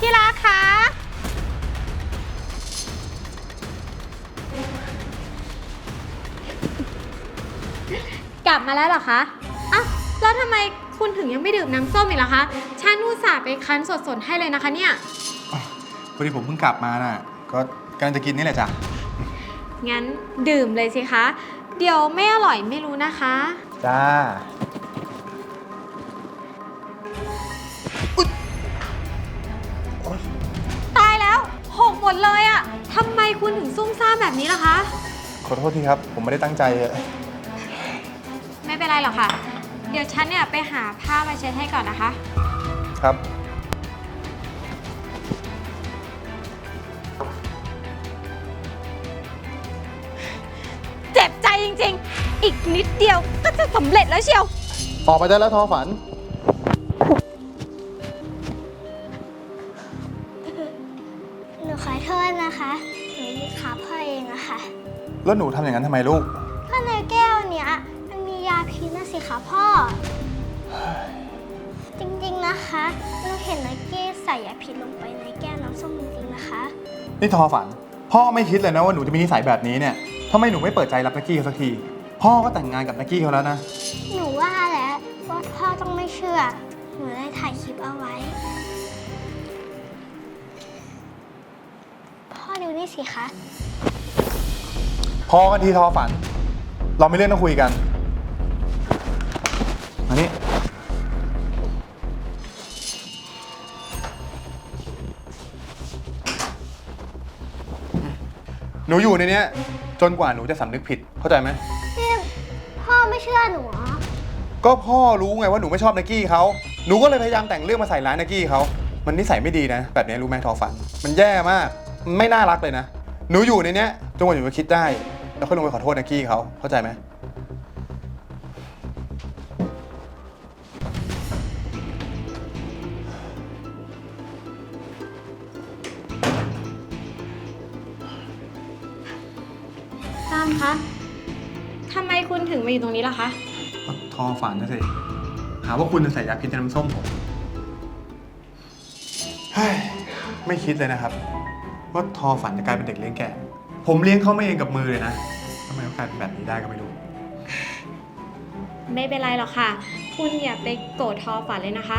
ที่รักคะกลับมาแล้วเหรอคะอ้าวแล้วทำไมคุณถึงยังไม่ดื่มน้ำส้มอีกล่ะคะฉันอุตส่าห์ไปคั้นสดๆให้เลยนะคะเนี่ยพอดีผมเพิ่งกลับมาน่ะ ก็กำลังจะกินนี่แหละจ้ะ งั้นดื่มเลยสิคะ เดี๋ยวไม่อร่อยไม่รู้นะคะ จ้า คุณถึงซุ่มซ่ามแบบนี้ล่ะคะ ขอโทษทีครับ ผมไม่ได้ตั้งใจอะไม่เป็นไรหรอกค่ะ เดี๋ยวฉันเนี่ยไปหาผ้ามาเช็ดให้ก่อนนะคะ ครับ เจ็บใจจริงๆ อีกนิดเดียวก็จะสำเร็จแล้วเชียว ออกไปได้แล้วทอฝัน แล้วหนูทำอย่างนั้นทำไมลูก ก็ในแก้วเนี้ยมันมียาพิษนะสิคะพ่อ จริงๆนะคะหนูเห็นนักกี้ใส่ยาพิษลงไปในแก้วน้ำส้มจริงๆนะคะ นี่ทอฝัน พ่อไม่คิดเลยนะว่าหนูจะมีนิสัยแบบนี้เนี่ยทำไมหนูไม่เปิดใจรับนักกี้เขาสักที พ่อก็แต่งงานกับนักกี้เขาแล้วนะ หนูว่าแล้วว่าพ่อต้องไม่เชื่อ หนูเลยถ่ายคลิปเอาไว้ พ่อดูนี่สิคะ พอกันทีทอฝัน เราไม่เรื่องต้องคุยกันมานี่หนูอยู่ในเนี้ย จนกว่าหนูจะสำนึกผิดเข้าใจไหม นี่พ่อไม่เชื่อหนูเหรอก็พ่อรู้ไงว่าหนูไม่ชอบนักกี้เขาหนูก็เลยพยายามแต่งเรื่องมาใส่ร้ายนักกี้เขามันนิสัยไม่ดีนะ แบบนี้รู้ไหมทอฝัน มันแย่มากมันไม่น่ารักเลยนะ หนูอยู่ในเนี้ยจนกว่าหนูจะคิดได้ แล้วค่อยลงไปขอโทษนักกี้เขาเข้าใจไหม ตามคะทำไมคุณถึงมาอยู่ตรงนี้ล่ะคะ ก็ทอฝันนะสิ หาว่าคุณจะใส่ยาพิษในน้ำส้มผมเฮ้ยไม่คิดเลยนะครับ ว่าทอฝันจะกลายเป็นเด็กเลี้ยงแกะ ผมเลี้ยงเขามาเองกับมือเลยนะทำไมเขากลายเป็นแบบนี้ได้ก็ไม่รู้ ไม่เป็นไรหรอกค่ะ คุณอย่าไปโกรธทอฝันเลยนะคะ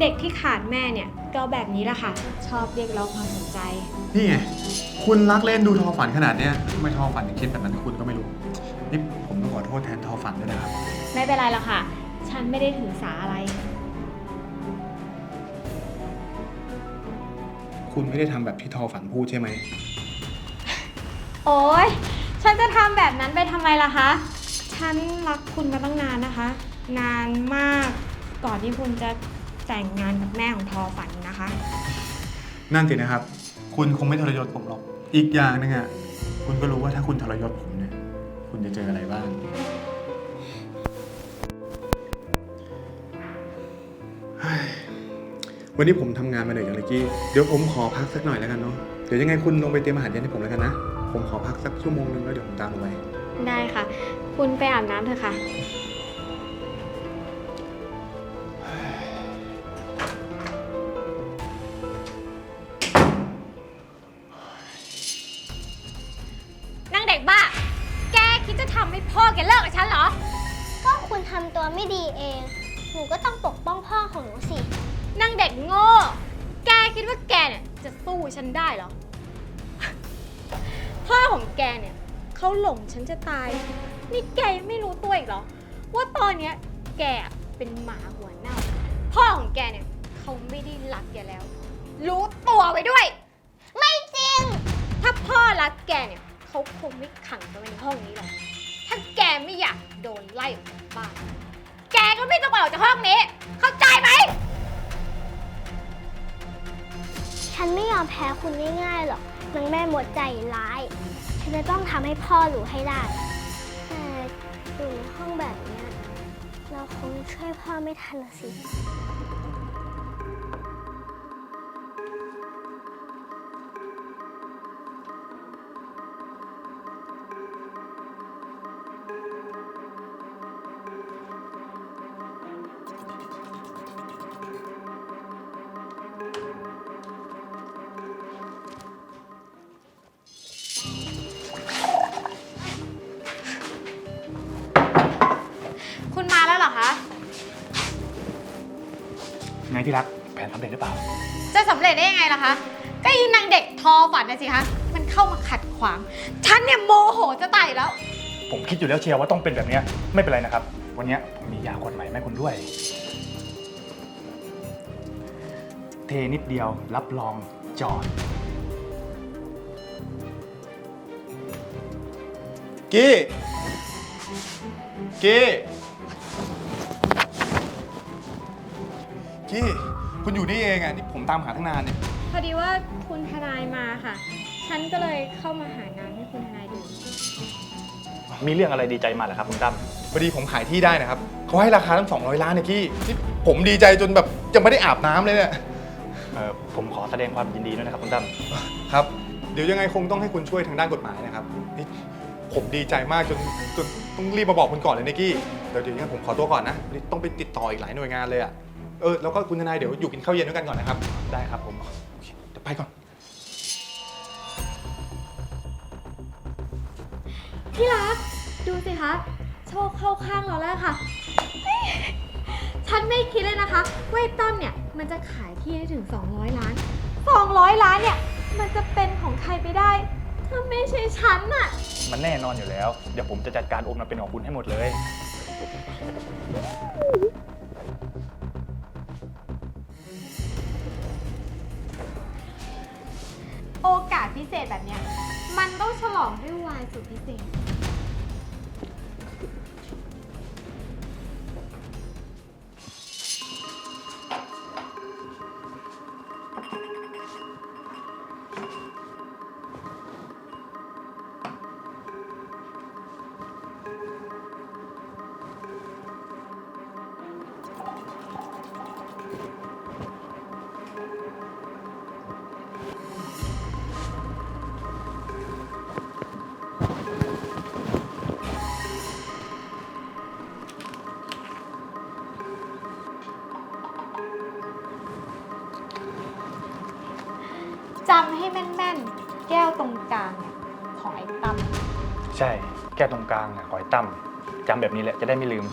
เด็กที่ขาดแม่เนี่ยก็แบบนี้แหละค่ะ ชอบเรียกร้องความสนใจ นี่ไง คุณรักเล่นดูทอฝันขนาดเนี้ยทำไมทอฝันถึงคิดแบบนั้นกับคุณก็ไม่รู้ นี่ผมต้องขอโทษแทนทอฝันด้วยนะครับ ไม่เป็นไรหรอกค่ะ ฉันไม่ได้ถือสาอะไร คุณไม่ได้ทำแบบที่ทอฝันพูดใช่ไหม โอ๊ยฉันจะทำแบบนั้นไปทำไมล่ะคะ ฉันรักคุณมาตั้งนานนะคะ นานมากก่อนที่คุณจะแต่งงานกับแม่ของทอฝันนะคะ นั่นสินะครับ คุณคงไม่ทรยศผมหรอก อีกอย่างหนึงอะ คุณก็รู้ว่าถ้าคุณทรยศผมเนี่ย คุณจะเจออะไรบ้าง เฮ้ยวันนี้ผมทำงานมาเหนื่อยอย่างเลยกี้ เดี๋ยวผมขอพักสักหน่อยแล้วกันเนาะ เดี๋ยวยังไงคุณลงไปเตรียมอาหารเย็นให้ผมแล้วกันนะ ผมขอพักสักชั่วโมงนึงแล้วเดี๋ยวผมตามลงไปได้ค่ะ คุณไปอาบน้ำเถอะค่ะ นั่งเด็กบ้า แกคิดจะทำให้พ่อแกเลิกกับฉันเหรอ ก็คุณทำตัวไม่ดีเอง หนูก็ต้องปกป้องพ่อของหนูสิ นั่งเด็กโง่ แกคิดว่าแกเนี่ยจะสู้ฉันได้เหรอ พ่อของแกเนี่ยเขาหลงฉันจะตาย นี่แกยังไม่รู้ตัวอีกเหรอ ว่าตอนเนี้ยแกเป็นหมาหัวเน่า พ่อของแกเนี่ยเขาไม่ได้รักแกแล้ว รู้ตัวไว้ด้วย ไม่จริง ถ้าพ่อรักแกเนี่ยเขาคงไม่ขังแกไว้ในห้องนี้หรอกถ้าแกไม่อยากโดนไล่ออกจากบ้าน แกก็ไม่ต้องออกจากห้องนี้ เข้าใจไหม ฉันไม่ยอมแพ้คุณง่ายๆหรอกนางแม่หมดใจร้ายันจะต้องทำให้พ่อรู้ให้ได้ แต่อยู่ในห้องแบบเนี้ยเราคงช่วยพ่อไม่ทันละสิ ที่รักแผนสำเร็จหรือเปล่า จะสำเร็จได้ยังไงล่ะคะ ก็อีนางเด็กทอฝันนะสิคะ มันเข้ามาขัดขวาง ฉันเนี่ยโมโหจะตายอยู่แล้ว ผมคิดอยู่แล้วเชียวว่าต้องเป็นแบบเนี้ยไม่เป็นไรนะครับ วันเนี้ยผมมียาขวดใหม่มาให้คุณด้วย เทนิดเดียวรับรองจอด กี้ กี้ กี้คุณอยู่นี่เองอะนี่ผมตามหาตั้งนานเนี่ยพอดีว่าคุณทนายมาค่ะ ฉันก็เลยเข้ามาหางานให้คุณทนายดู มีเรื่องอะไรดีใจมาเหรอครับคุณตั้มพอดีผมขายที่ได้นะครับเขาให้ราคาตั้ง200 ล้านเนี่ยกี้นี่ผมดีใจจนแบบจะไม่ได้อาบน้ำเลยเนี่ยเอ่อผมขอแสดงความยินดีด้วยนะครับคุณตั้มครับ เดี๋ยวยังไงคงต้องให้คุณช่วยทางด้านกฎหมายนะครับนี่ผมดีใจมากจนจนต้องรีบมาบอกคุณก่อนเลยนิกกี้เดี๋ยวเดี๋ยวยังไงผมขอตัวก่อนนะนี่ต้องไปติดต่ออีกหลายหน่วยงานเลยอะ เออแล้วก็คุณทนายเดี๋ยวอยู่กินข้าวเย็นด้วยกันก่อนนะครับ ได้ครับผมโอเคเดี๋ยวไปก่อน ที่รัก ดูสิคะ โชคเข้าข้างเราแล้วค่ะเฮ้ยฉันไม่คิดเลยนะคะว่าไอ้ต้นเนี่ย มันจะขายที่ได้ถึง 200 ล้าน 200 ล้านเนี่ย มันจะเป็นของใครไปได้ ถ้าไม่ใช่ฉันน่ะ มันแน่นอนอยู่แล้ว เดี๋ยวผมจะจัดการโอนมาเป็นของคุณให้หมดเลย โอกาสพิเศษแบบเนี้ยมันต้องฉลองด้วยวายสุดพิเศษ แก้วตรงกลางเนี่ยของไอ้ตั้มใช่ แก้วตรงกลางนะขอให้ตั้มจำแบบนี้แหละจะได้ไม่ลืม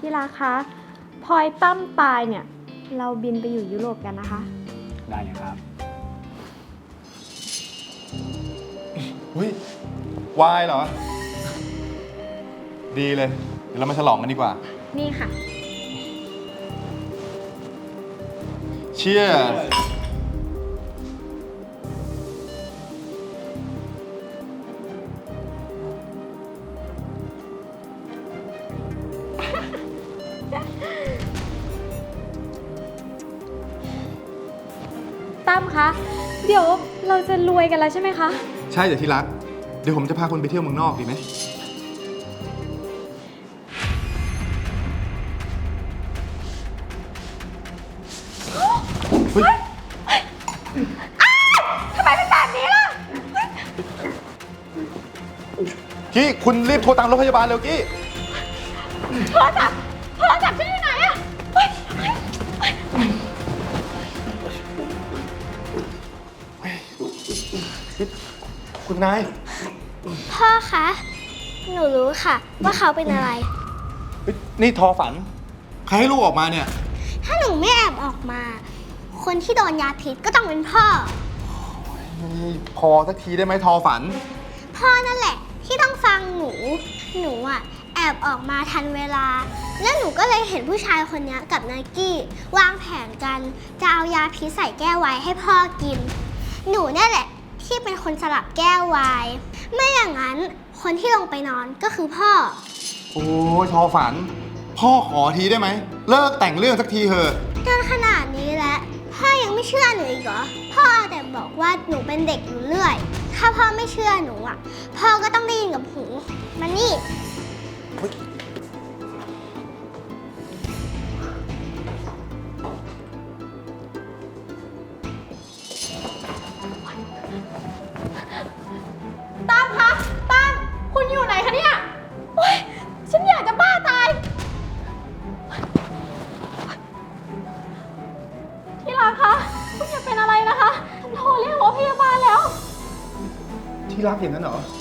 ที่รักคะพลอยตั้มตายเนี่ย เราบินไปอยู่ยุโรปกันนะคะ ได้เลยครับอุ้ยวายเหรอ ดีเลย เดี๋ยวเรามาฉลองกันดีกว่า นี่ค่ะ เชียร์ วยกันแล้วใช่ไหมคะ ใช่เดี๋ยวที่รัก เดี๋ยวผมจะพาคุณไปเที่ยวเมืองนอกดีไหม เฮ้ย ทำไมเป็นแบบนี้ล่ะ กี้ คุณรีบโทรตามรถพยาบาลเร็วกี้ โทรศัพท์ คุณนาย พ่อคะ หนูรู้ค่ะ ว่าเขาเป็นอะไรเฮ้ยนี่ทอฝัน ใครให้ลูกออกมาเนี่ย ถ้าหนูไม่แอบออกมา คนที่โดนยาพิษก็ต้องเป็นพ่อ พอสักทีได้ไหมทอฝัน พ่อนั่นแหละ ที่ต้องฟังหนู หนูอะ แอบออกมาทันเวลา แล้วหนูก็เลยเห็นผู้ชายคนเนี้ยกับไนกี้ วางแผนกัน จะเอายาพิษใส่แก้วไวน์ให้พ่อกิน หนูเนี่ยแหละ ที่เป็นคนสลับแก้วไวน์ไม่อย่างนั้นคนที่ลงไปนอนก็คือพ่อ โอ้ยทอฝัน พ่อขอทีได้ไหม เลิกแต่งเรื่องสักทีเถอะ จนขนาดนี้แล้วพ่อยังไม่เชื่อหนูอีกเหรอ พ่อแต่บอกว่าหนูเป็นเด็กอยู่เรื่อย ถ้าพ่อไม่เชื่อหนูอะ พ่อก็ต้องได้ยินกับหูมานี่ ที่รักอ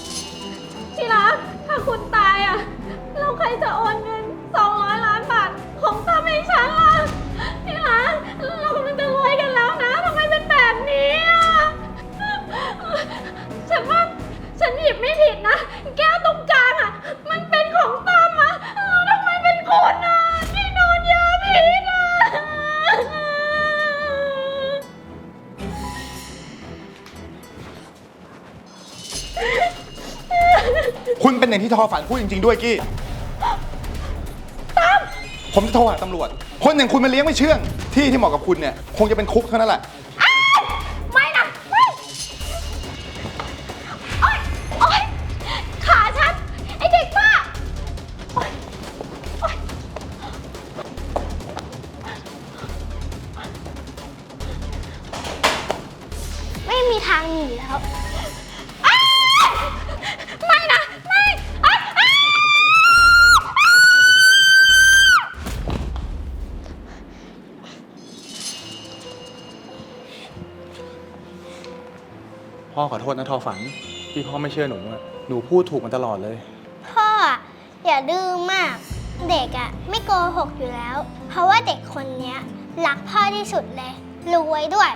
เป็นอย่างที่ทอฝันพูดจริง ๆ ด้วยกี้ผมจะโทรหาตำรวจ คนอย่างคุณมาเลี้ยงไม่เชื่อง ที่ที่เหมาะกับคุณเนี่ย คงจะเป็นคุกเท่านั้นแหละ ไม่นะไม่โอ๊ยโอ๊ยขาฉัน ไอเด็กบ้าโอ๊ยโอ๊ยไม่มีทางหนีแล้วอ้าว ไม่อ้าวอ้าวพ่อขอโทษนะทอฝัน ที่พ่อไม่เชื่อหนูอะหนูพูดถูกมาตลอดเลย พ่ออะอย่าดื้อมาก เด็กอะไม่โกหกอยู่แล้ว เพราะว่าเด็กคนเนี้ยรักพ่อที่สุดเลย รู้ไว้ด้วย